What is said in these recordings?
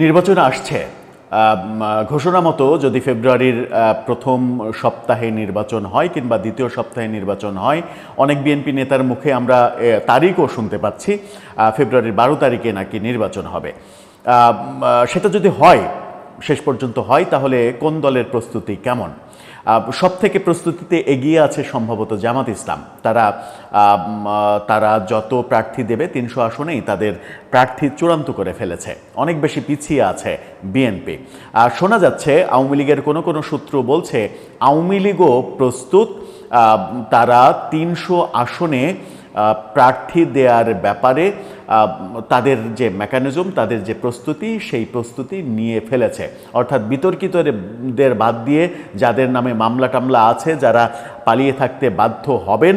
নির্বাচন আসছে। ঘোষণা মতো যদি ফেব্রুয়ারির প্রথম সপ্তাহে নির্বাচন হয় কিংবা দ্বিতীয় সপ্তাহে নির্বাচন হয়, অনেক বিএনপি নেতার মুখে আমরা তারিখও শুনতে পাচ্ছি ফেব্রুয়ারির বারো তারিখে নাকি নির্বাচন হবে। সেটা যদি হয়, শেষ পর্যন্ত হয়, তাহলে কোন দলের প্রস্তুতি কেমন? সব থেকে প্রস্তুতিতে এগিয়ে আছে সম্ভবত জামাত ইসলাম। তারা তারা যত প্রার্থী দেবে, তিনশো আসনেই তাদের প্রার্থী চূড়ান্ত করে ফেলেছে। অনেক বেশি পিছিয়ে আছে বিএনপি। আর শোনা যাচ্ছে, আওয়ামী লীগের কোনো কোনো সূত্র বলছে, আওয়ামী লীগও প্রস্তুত তারা তিনশো আসনে প্রার্থী দেওয়ার ব্যাপারে তাদের যে মেকানিজম তাদের যে প্রস্তুতি, সেই প্রস্তুতি নিয়ে ফেলেছে। অর্থাৎ বিতর্কিতদের বাদ দিয়ে যাদের নামে মামলা টামলা আছে, যারা পালিয়ে থাকতে বাধ্য হবেন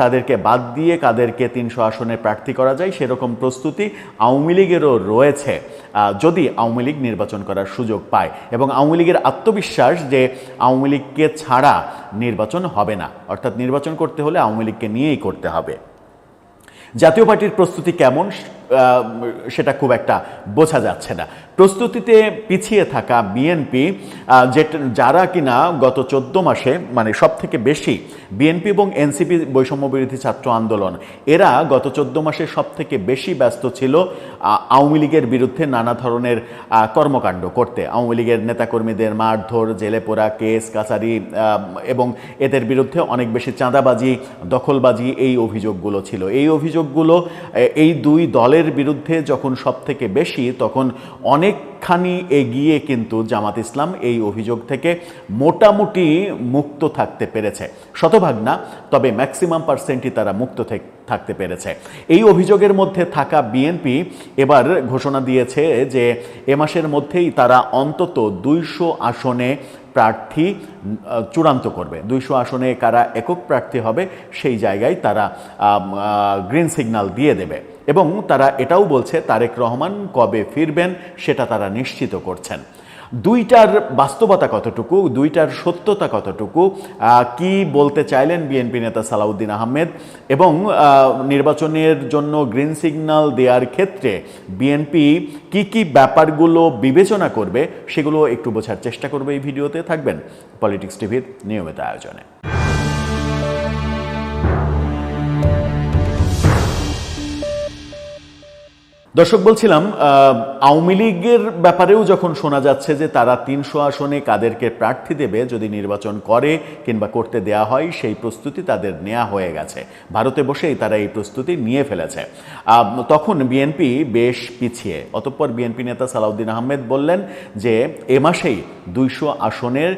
তাদেরকে বাদ দিয়ে কাদেরকে তিনশো আসনে প্রার্থী করা যায়, সেরকম প্রস্তুতি আওয়ামী লীগেরও রয়েছে। যদি আওয়ামী লীগ নির্বাচন করার সুযোগ পায় এবং আওয়ামী লীগের আত্মবিশ্বাস যে আওয়ামী লীগকে ছাড়া নির্বাচন হবে না, অর্থাৎ নির্বাচন করতে হলে আওয়ামী লীগকে নিয়েই করতে হবে। জাতীয় পার্টির প্রস্তুতি কেমন সেটা খুব একটা বোঝা যাচ্ছে না। প্রস্তুতিতে পিছিয়ে থাকা বিএনপি যে যারা কিনা গত চোদ্দ মাসে মানে সব থেকে বেশি বিএনপি এবং এনসিপি বৈষম্য বিরোধী ছাত্র আন্দোলন। এরা গত চোদ্দ মাসে সব থেকে বেশি ব্যস্ত ছিল আওয়ামী লীগের বিরুদ্ধে নানা ধরনের কর্মকাণ্ড করতে। আওয়ামী লীগের নেতাকর্মীদের মারধর, জেলে পোড়া, কেস, কাছারি এবং এদের বিরুদ্ধে অনেক বেশি চাঁদাবাজি, দখলবাজি এই অভিযোগগুলো ছিল। এই অভিযোগগুলো এই দুই দলের বিরুদ্ধে যখন সব থেকে বেশি, তখন অনেকখানি এগিয়ে কিন্তু জামাত ইসলাম এই অভিযোগ থেকে মোটামুটি মুক্ত থাকতে পেরেছে। শতভাগ না, তবে ম্যাক্সিমাম পার্সেন্টই তারা মুক্ত থেক- থাকতে পেরেছে। এই অভিযোগের মধ্যে থাকা বিএনপি এবার ঘোষণা দিয়েছে যে, এ মাসের মধ্যেই তারা অন্তত দুইশো আসনে প্রার্থী চূড়ান্ত করবে। দুইশো আসনে কারা একক প্রার্থী হবে, সেই জায়গায় তারা গ্রিন সিগন্যাল দিয়ে দেবে। এবং তারা এটাও বলছে, তারেক রহমান কবে ফিরবেন, সেটা তারা নিশ্চিত করছেন। দুইটার বাস্তবতা কতটুকু, দুইটার সত্যতা কতটুকু কি বলতে চাইলেন বিএনপি নেতা সালাউদ্দিন আহমেদ? এবং নির্বাচনের জন্য গ্রিন সিগন্যাল দেওয়ার ক্ষেত্রে বিএনপি কি কি ব্যাপারগুলো বিবেচনা করবে, সেগুলো একটু বোঝার চেষ্টা করবে এই ভিডিওতে। থাকবেন পলিটিক্স টিভির নিয়মিত আয়োজনে। দর্শক, বলছিলাম আওয়ামী লীগের ব্যাপারেও যখন শোনা যাচ্ছে যে তারা তিনশো আসনে কাদেরকে প্রার্থী দেবে, যদি নির্বাচন করে কিংবা করতে দেয়া হয়, সেই প্রস্তুতি তাদের নেওয়া হয়ে গেছে। ভারতে বসেই তারা এই প্রস্তুতি নিয়ে ফেলেছে। তখন বিএনপি বেশ পিছিয়ে। অতঃপর বিএনপি নেতা সালাউদ্দিন আহমেদ বললেন যে, এ মাসেই দুইশো আসনের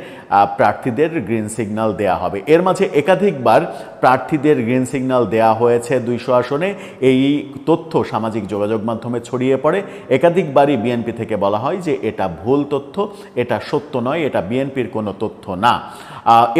প্রার্থীদের গ্রিন সিগন্যাল দেয়া হবে। এর মাঝে একাধিকবার প্রার্থীদের গ্রিন সিগন্যাল দেয়া হয়েছে দুইশো আসনে। এই তথ্য সামাজিক যোগাযোগ মাধ্যমে ছড়িয়ে পড়ে। একাধিকবারই বিএনপি থেকে বলা হয় যে এটা ভুল তথ্য, এটা সত্য নয়, এটা বিএনপির কোনো তথ্য না।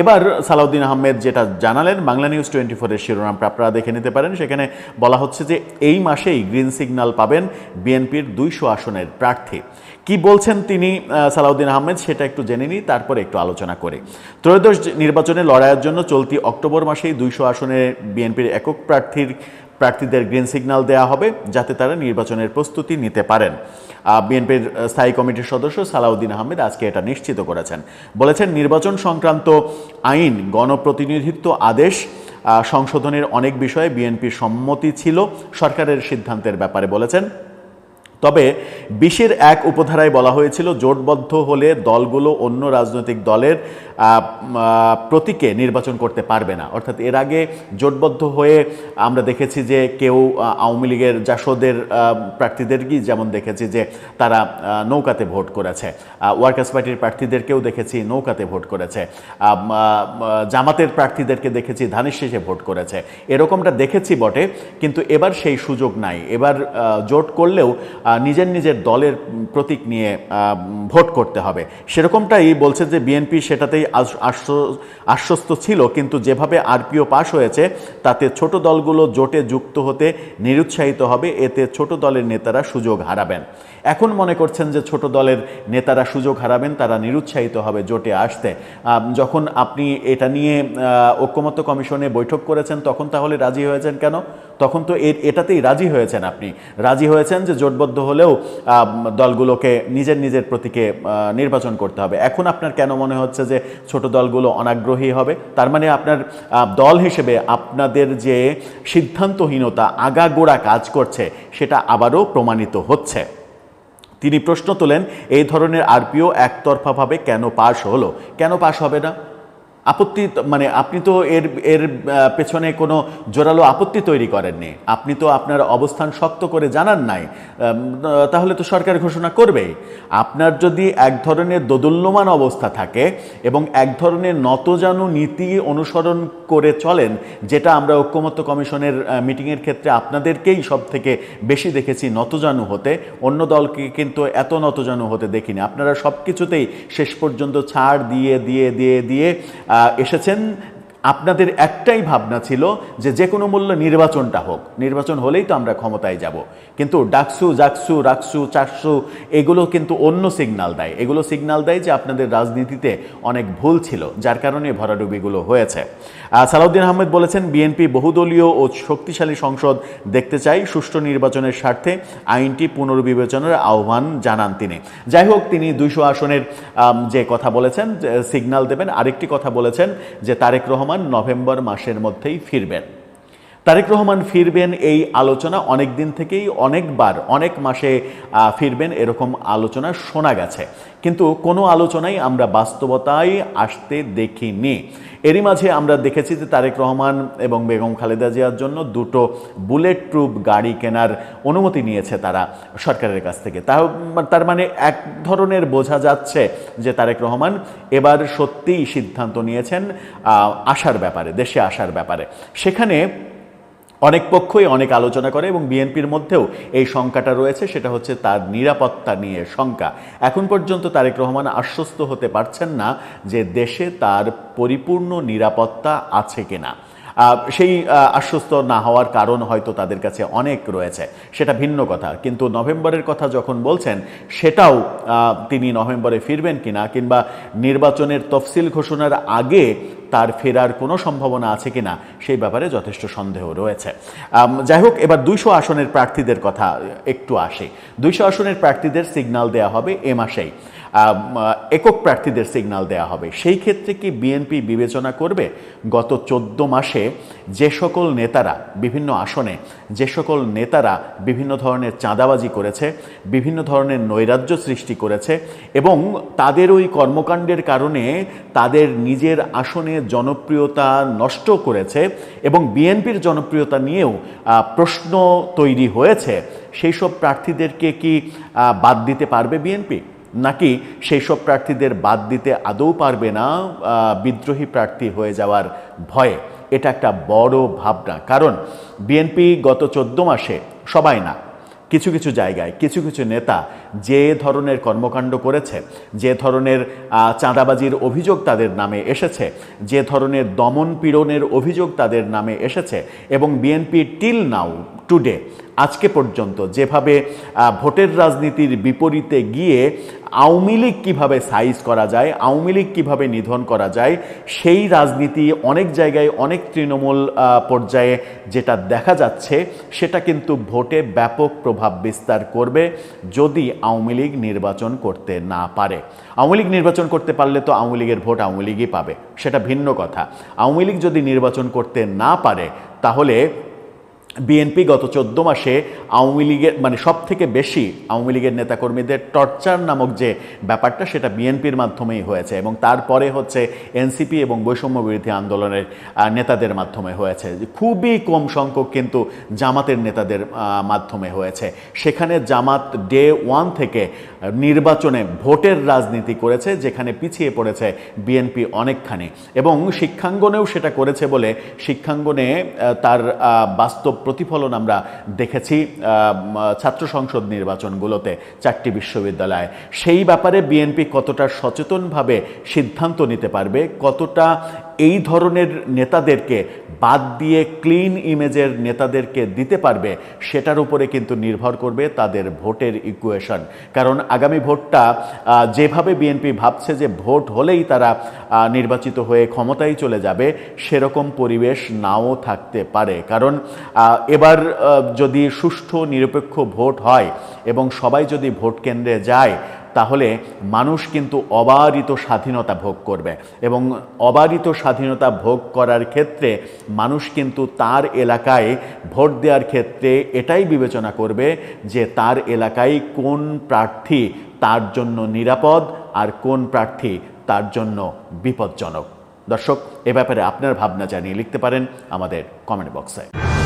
এবার সালাউদ্দিন আহমেদ যেটা জানালেন, বাংলা নিউজ টোয়েন্টি ফোরের শিরোনামটা আপনারা দেখে নিতে পারেন। সেখানে বলা হচ্ছে যে এই মাসেই গ্রিন সিগন্যাল পাবেন বিএনপির দুইশো আসনের প্রার্থী। কি বলছেন তিনি সালাউদ্দিন আহমেদ? সেটা একটু জেনে নিই, তারপরে একটু আলোচনা করে। ত্রয়োদশ নির্বাচনে লড়াইয়ের জন্য চলতি অক্টোবর মাসেই দুইশো আসনে বিএনপির একক প্রার্থীর প্রার্থীদের গ্রিন সিগন্যাল দেওয়া হবে যাতে তারা নির্বাচনের প্রস্তুতি নিতে পারেন। বিএনপির স্থায়ী কমিটির সদস্য সালাউদ্দিন আহমেদ আজকে এটা নিশ্চিত করেছেন। বলেছেন, নির্বাচন সংক্রান্ত আইন, গণপ্রতিনিধিত্ব আদেশ সংশোধনের অনেক বিষয়ে বিএনপির সম্মতি ছিল, সরকারের সিদ্ধান্তের ব্যাপারে বলেছেন। তবে বিশের এক উপধারায় বলা হয়েছিল, জোটবদ্ধ হলে দলগুলো অন্য রাজনৈতিক দলের প্রতীকে নির্বাচন করতে পারবে না। অর্থাৎ এর আগে জোটবদ্ধ হয়ে আমরা দেখেছি যে কেউ আওয়ামী লীগের জাসদের প্রার্থীদেরকেই যেমন দেখেছি যে তারা নৌকাতে ভোট করেছে। ওয়ার্কার্স পার্টির প্রার্থীদেরকেও দেখেছি নৌকাতে ভোট করেছে। জামাতের প্রার্থীদেরকে দেখেছি ধানের শেষে ভোট করেছে। এরকমটা দেখেছি বটে, কিন্তু এবার সেই সুযোগ নাই। এবার জোট করলেও নিজের নিজের দলের প্রতীক নিয়ে ভোট করতে হবে। সেরকমটাই বলছে যে বিএনপি সেটাতেই আশ্বস্ত ছিল, কিন্তু যেভাবে আরপিও পাস হয়েছে, তাতে ছোট দলগুলো জোটে যুক্ত হতে নিরুৎসাহিত হবে, এতে ছোট দলের নেতারা সুযোগ হারাবেন। এখন মনে করছেন যে ছোট দলের নেতারা সুযোগ হারাবেন, তারা নিরুৎসাহিত হবে জোটে আসতে। যখন আপনি এটা নিয়ে ঐক্যমত্য কমিশনে বৈঠক করেছেন, তখন তাহলে রাজি হয়েছেন কেন? তখন তো এটাতেই রাজি হয়েছেন আপনি। রাজি হয়েছেন যে জোটবদ্ধ হলেও দলগুলোকে নিজের নিজের প্রতীকে নির্বাচন করতে হবে। এখন আপনার কেন মনে হচ্ছে যে ছোট দলগুলো অনাগ্রহী হবে? তার মানে আপনার দল হিসেবে আপনাদের যে সিদ্ধান্তহীনতা, আগাগোড়া কাজ করছে, সেটা আবারও প্রমাণিত হচ্ছে। তিনি প্রশ্ন তোলেন এই ধরনের আরপিও একতরফাভাবে কেন পাশ হলো? কেন পাশ হবে না? আপত্তি মানে আপনি তো এর এর পেছনে কোনো জোরালো আপত্তি তৈরি করেননি। আপনি তো আপনার অবস্থান শক্ত করে জানান নাই। তাহলে তো সরকার ঘোষণা করবেই। আপনার যদি এক ধরনের দোদুল্যমান অবস্থা থাকে এবং এক ধরনের নতজানু নীতি অনুসরণ করে চলেন, যেটা আমরা ঐক্যমত্য কমিশনের মিটিংয়ের ক্ষেত্রে আপনাদেরকেই সব থেকে বেশি দেখেছি নতজানু হতে। অন্য দলকে কিন্তু এত নতজানু হতে দেখিনি। আপনারা সব কিছুতেই শেষ পর্যন্ত ছাড় দিয়ে দিয়ে দিয়ে দিয়ে এসেছেন। আপনাদের একটাই ভাবনা ছিল যে যে কোনো মূল্য নির্বাচনটা হোক। নির্বাচন হলেই তো আমরা ক্ষমতায় যাব। কিন্তু ডাকসু, জাকসু, রাকসু চাকসু এগুলো কিন্তু অন্য সিগনাল দেয়। এগুলো সিগনাল দেয় যে আপনাদের রাজনীতিতে অনেক ভুল ছিল, যার কারণে ভরাডুবিগুলো হয়েছে। সালাউদ্দিন আহমেদ বলেছেন, বিএনপি বহুদলীয় ও শক্তিশালী সংসদ দেখতে চাই, সুষ্ঠু নির্বাচনের স্বার্থে আইনটি পুনর্বিবেচনার আহ্বান জানান তিনি। যাই হোক, তিনি দুইশো আসনের যে কথা বলেছেন সিগনাল দেবেন। আরেকটি কথা বলেছেন যে, তারেক রহমান নভেম্বর মাসের মধ্যেই ফিরবেন। তারেক রহমান ফিরবেন এই আলোচনা অনেক দিন থেকেই, অনেকবার, অনেক মাসে ফিরবেন এরকম আলোচনা শোনা গেছে। কিন্তু কোনো আলোচনাই আমরা বাস্তবতায় আসতে দেখিনি। এরই মাঝে আমরা দেখেছি যে তারেক রহমান এবং বেগম খালেদা জিয়ার জন্য দুটো বুলেট প্রুফ গাড়ি কেনার অনুমতি নিয়েছে তারা সরকারের কাছ থেকে। তা তার মানে এক ধরনের বোঝা যাচ্ছে যে তারেক রহমান এবার সত্যিই সিদ্ধান্ত নিয়েছেন আসার ব্যাপারে, দেশে আসার ব্যাপারে। সেখানে অনেক পক্ষই অনেক আলোচনা করে এবং বিএনপির মধ্যেও এই শঙ্কাটা রয়েছে, সেটা হচ্ছে তার নিরাপত্তা নিয়ে শঙ্কা। এখন পর্যন্ত তারেক রহমান আশ্বস্ত হতে পারছেন না যে দেশে তার পরিপূর্ণ নিরাপত্তা আছে কিনা। সেই আশ্বস্ত না হওয়ার কারণ হয়তো তাদের কাছে অনেক রয়েছে। সেটা ভিন্ন কথা। কিন্তু নভেম্বরের কথা যখন বলছেন, সেটাও তিনি নভেম্বরে ফিরবেন কিনা কিংবা নির্বাচনের তফসিল ঘোষণার আগে তার ফেরার কোনো সম্ভাবনা আছে কিনা, সেই ব্যাপারে যথেষ্ট সন্দেহ রয়েছে। যাই হোক, এবার দুইশো আসনের প্রার্থীদের কথা একটু আসে। দুইশো আসনের প্রার্থীদের সিগন্যাল দেওয়া হবে এ মাসেই। একক প্রার্থীদের সিগন্যাল দেওয়া হবে। সেই ক্ষেত্রে কি বিএনপি বিবেচনা করবে? গত চোদ্দ মাসে যে সকল নেতারা বিভিন্ন আসনে, যে সকল নেতারা বিভিন্ন ধরনের চাঁদাবাজি করেছে, বিভিন্ন ধরনের নৈরাজ্য সৃষ্টি করেছে এবং তাদের ওই কর্মকাণ্ডের কারণে তাদের নিজের আসনে জনপ্রিয়তা নষ্ট করেছে এবং বিএনপির জনপ্রিয়তা নিয়েও প্রশ্ন তৈরি হয়েছে, সেই সব প্রার্থীদেরকে কি বাদ দিতে পারবে বিএনপি নাকি সেই সব প্রার্থীদের বাদ দিতে আদৌ পারবে না বিদ্রোহী প্রার্থী হয়ে যাওয়ার ভয়ে? এটা একটা বড় ভাবনা। কারণ বিএনপি গত চোদ্দ মাসে সবাই না, কিছু কিছু জায়গায় কিছু কিছু নেতা যে ধরনের কর্মকাণ্ড করেছে, যে ধরনের চাঁদাবাজির অভিযোগ তাদের নামে এসেছে, যে ধরনের দমন পীড়নের অভিযোগ তাদের নামে এসেছে এবং বিএনপি টিল নাও টুডে, আজকে পর্যন্ত যেভাবে ভোটের রাজনীতির বিপরীতে গিয়ে আওয়ামী লীগ কীভাবে সাইজ করা যায়, আওয়ামী লীগ কীভাবে নিধন করা যায়, সেই রাজনীতি অনেক জায়গায় অনেক তৃণমূল পর্যায়ে যেটা দেখা যাচ্ছে, সেটা কিন্তু ভোটে ব্যাপক প্রভাব বিস্তার করবে যদি আওয়ামী লীগ নির্বাচন করতে না পারে। আওয়ামী লীগ নির্বাচন করতে পারলে তো আওয়ামী লীগের ভোট আওয়ামী লীগই পাবে, সেটা ভিন্ন কথা। আওয়ামী লীগ যদি নির্বাচন করতে না পারে, তাহলে বিএনপি গত চোদ্দ মাসে আওয়ামী লীগের মানে সব থেকে বেশি আওয়ামী লীগের নেতাকর্মীদের টর্চার নামক যে ব্যাপারটা, সেটা বিএনপির মাধ্যমেই হয়েছে এবং তারপরে হচ্ছে এনসিপি এবং বৈষম্য বিরোধী আন্দোলনের নেতাদের মাধ্যমে হয়েছে। খুবই কম সংখ্যক কিন্তু জামাতের নেতাদের মাধ্যমে হয়েছে। সেখানে জামাত ডে ওয়ান থেকে নির্বাচনে ভোটের রাজনীতি করেছে, যেখানে পিছিয়ে পড়েছে বিএনপি অনেকখানি। এবং শিক্ষাঙ্গনেও সেটা করেছে বলে শিক্ষাঙ্গনে তার বাস্তব প্রতিফলন আমরা দেখেছি ছাত্র সংসদ নির্বাচনগুলোতে চারটি বিশ্ববিদ্যালয়ে। সেই ব্যাপারে বিএনপি কতটা সচেতনভাবে সিদ্ধান্ত নিতে পারবে, কতটা এই ধরনের নেতাদেরকে বাদ দিয়ে ক্লিন ইমেজের নেতাদেরকে দিতে পারবে, সেটার উপরে কিন্তু নির্ভর করবে তাদের ভোটের ইকুয়েশন কারণ আগামী ভোটটা যেভাবে বিএনপি ভাবছে যে ভোট হলেই তারা নির্বাচিত হয়ে ক্ষমতায় চলে যাবে, সেরকম পরিবেশ নাও থাকতে পারে। কারণ এবার যদি সুষ্ঠু নিরপেক্ষ ভোট হয় এবং সবাই যদি ভোট কেন্দ্রে যায় তাহলে মানুষ কিন্তু অবারিত স্বাধীনতা ভোগ করবে। এবং অবারিত স্বাধীনতা ভোগ করার ক্ষেত্রে মানুষ কিন্তু তার এলাকায় ভোট দেওয়ার ক্ষেত্রে এটাই বিবেচনা করবে যে তার এলাকায় কোন প্রার্থী তার জন্য নিরাপদ আর কোন প্রার্থী তার জন্য বিপজ্জনক। দর্শক, এ ব্যাপারে আপনার ভাবনা জানিয়ে লিখতে পারেন আমাদের কমেন্ট বক্সে।